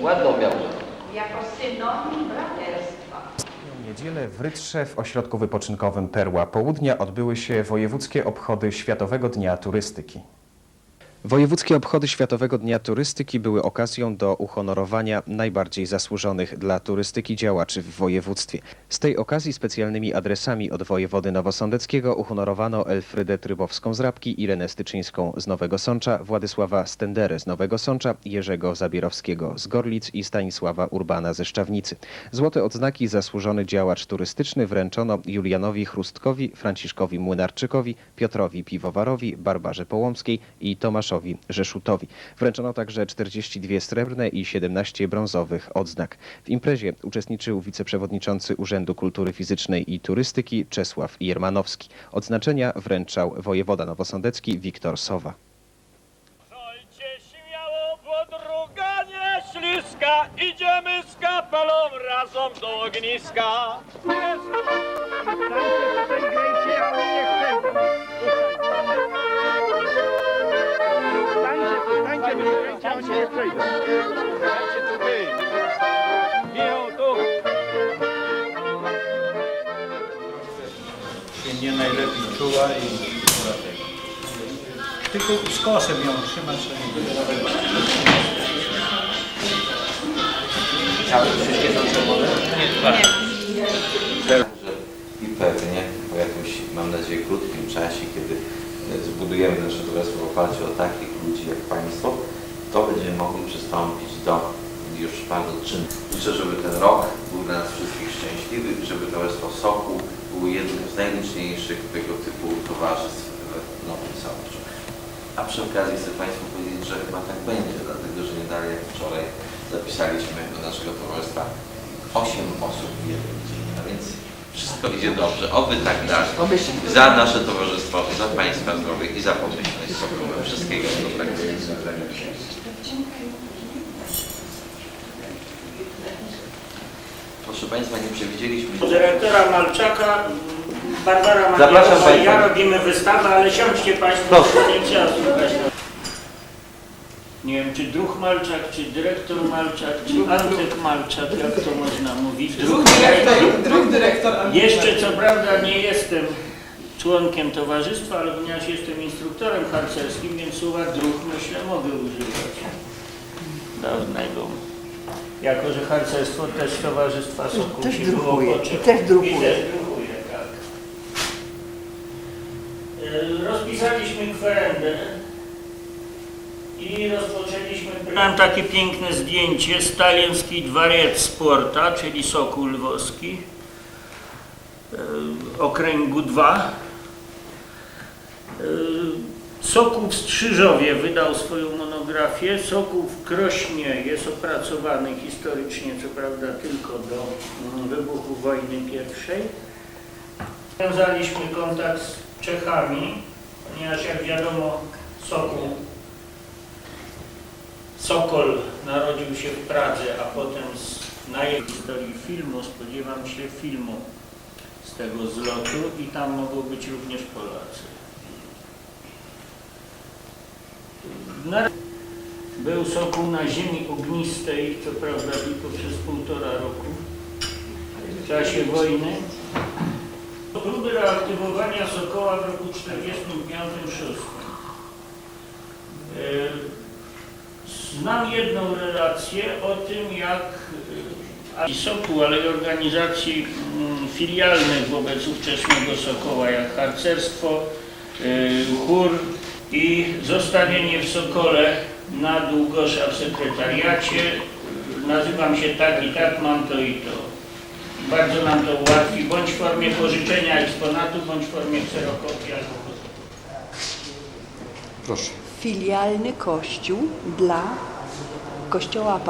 Ładną miał. jako synonim braterstwa. W niedzielę w Rytrze w ośrodku wypoczynkowym Perła Południa odbyły się wojewódzkie obchody Światowego Dnia Turystyki. Wojewódzkie obchody Światowego Dnia Turystyki były okazją do uhonorowania najbardziej zasłużonych dla turystyki działaczy w województwie. Z tej okazji specjalnymi adresami od wojewody nowosądeckiego uhonorowano Elfrydę Trybowską z Rabki, Irenę Styczyńską z Nowego Sącza, Władysława Stenderę z Nowego Sącza, Jerzego Zabierowskiego z Gorlic i Stanisława Urbana ze Szczawnicy. Złote odznaki zasłużony działacz turystyczny wręczono Julianowi Chrustkowi, Franciszkowi Młynarczykowi, Piotrowi Piwowarowi, Barbarze Połomskiej i Tomaszowi Rzeszutowi. Wręczono także 42 srebrne i 17 brązowych odznak. W imprezie uczestniczył wiceprzewodniczący Urzędu Kultury Fizycznej i Turystyki Czesław Jermanowski. Odznaczenia wręczał wojewoda nowosądecki Wiktor Sowa. Żojcie śmiało, bo druga nie śliska, idziemy z kapelą razem do ogniska. Dajcie tu wy. Michał, tu. się nie najlepiej czuła i dlatego. Tylko z kosem ją trzymać nie będzie. Wszystkie są czerwone? i pewnie po jakimś, mam nadzieję, krótkim czasie, kiedy zbudujemy nasze towarzystwo w oparciu o takich ludzi jak Państwo, to będziemy mogli przystąpić do już bardzo czynnych. Życzę, żeby ten rok był dla nas wszystkich szczęśliwy i żeby Towarzystwo Soku było jednym z najliczniejszych tego typu towarzystw w Nowym Sączu. A przy okazji chcę Państwu powiedzieć, że chyba tak będzie, dlatego że nie dalej jak wczoraj zapisaliśmy do naszego towarzystwa 8 osób w jednym dzień, a więc wszystko idzie dobrze. Oby tak dalej. Za nasze towarzystwo, za Państwa zdrowie i za pomyślność. Wszystkiego dobrego. Proszę Państwa, nie przewidzieliśmy... dyrektora Malczaka, Barbara Zapraszam Magierowska i ja robimy wystawę, ale siądźcie Państwo, Proszę. bo nie trzeba słuchać. Nie wiem, czy druh Malczak, czy dyrektor Malczak, czy Antek Malczak, jak to można mówić? Druh dyrektor. Jeszcze co prawda nie jestem członkiem towarzystwa, ale ponieważ jestem instruktorem harcerskim, więc słowa druh myślę mogę używać. Dawnego. Jako, że harcerstwo też towarzystwa Sokół Też było potrzebne. i też druhuje. I też druhuje, tak. E, Rozpisaliśmy kwerendę i rozpoczęliśmy... Mam takie piękne zdjęcie, Stalinski Dwariec Sporta, czyli Sokół Lwowski, e, okręgu 2. Sokół w Strzyżowie wydał swoją monografię. Sokół w Krośnie jest opracowany historycznie, co prawda tylko do mm, wybuchu wojny pierwszej. Wiązaliśmy kontakt z Czechami, ponieważ jak wiadomo Sokół, Sokol narodził się w Pradze, a potem na jej historii filmu spodziewam się filmu z tego zlotu i tam mogą być również Polacy. Na... Był Sokół na ziemi ognistej, co prawda tylko przez półtora roku, w czasie wojny. Próby reaktywowania Sokoła w roku 45-46. E, Znam jedną relację o tym, jak e, i Sokół, ale i organizacji mm, filialnych wobec ówczesnego Sokoła, jak harcerstwo, e, chór i zostawienie w Sokole na Długosza w sekretariacie. Nazywam się tak i tak, mam to i to. Bardzo nam to ułatwi, bądź w formie pożyczenia eksponatu, bądź w formie kserokopii albo Filialny kościół dla kościoła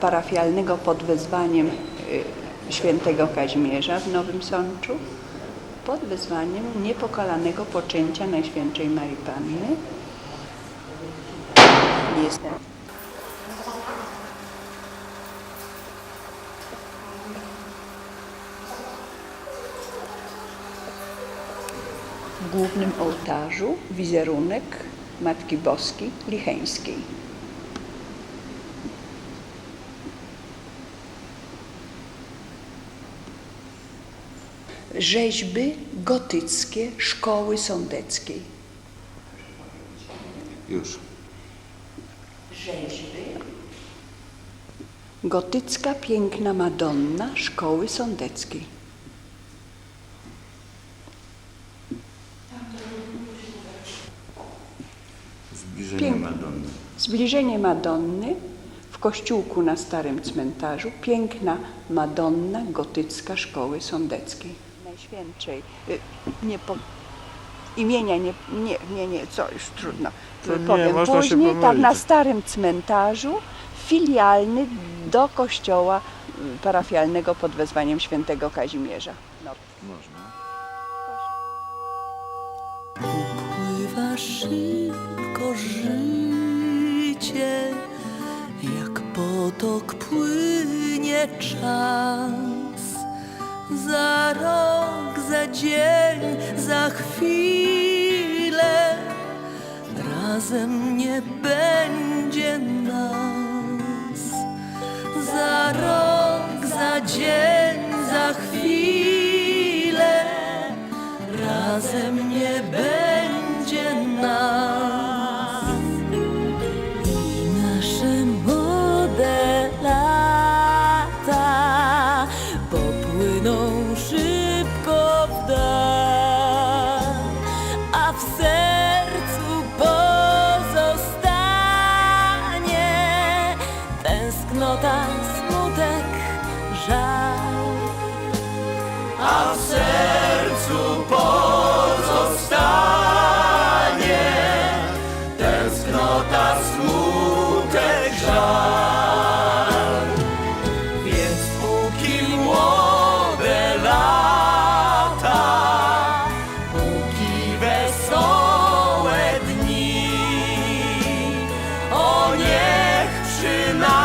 parafialnego pod wezwaniem y, świętego Kazimierza w Nowym Sączu pod wezwaniem niepokalanego poczęcia Najświętszej Marii Panny. Jestem. W głównym ołtarzu wizerunek Matki Boskiej Licheńskiej. Rzeźby gotyckie szkoły sądeckiej. Już. Rzeźby. Gotycka piękna Madonna szkoły sądeckiej. Zbliżenie Pięknie. Madonny. Zbliżenie Madonny w kościółku na Starym Cmentarzu. Piękna Madonna gotycka szkoły sądeckiej. Najświętszej. y, Nie po, imienia nie, nie, nie, nie, co już trudno. To nie, Powiem można się później, pomylić. na Starym Cmentarzu, filialny do kościoła y, parafialnego pod wezwaniem świętego Kazimierza. No. Upływa szybko życie, jak potok płynie czas. Za rok, za dzień, za chwilę razem nie będzie nas. Za rok, za dzień, za chwilę razem tęsknota, smutek, żal. Więc póki młode lata, póki wesołe dni, o niech przynajmniej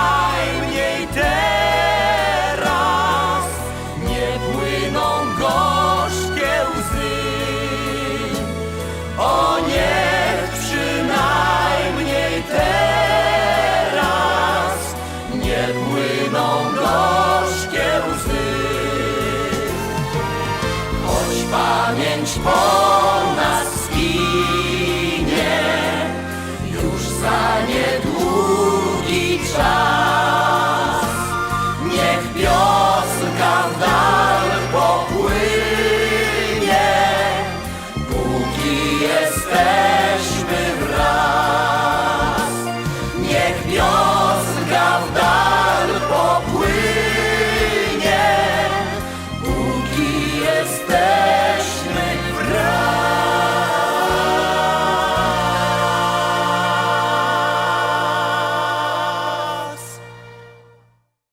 small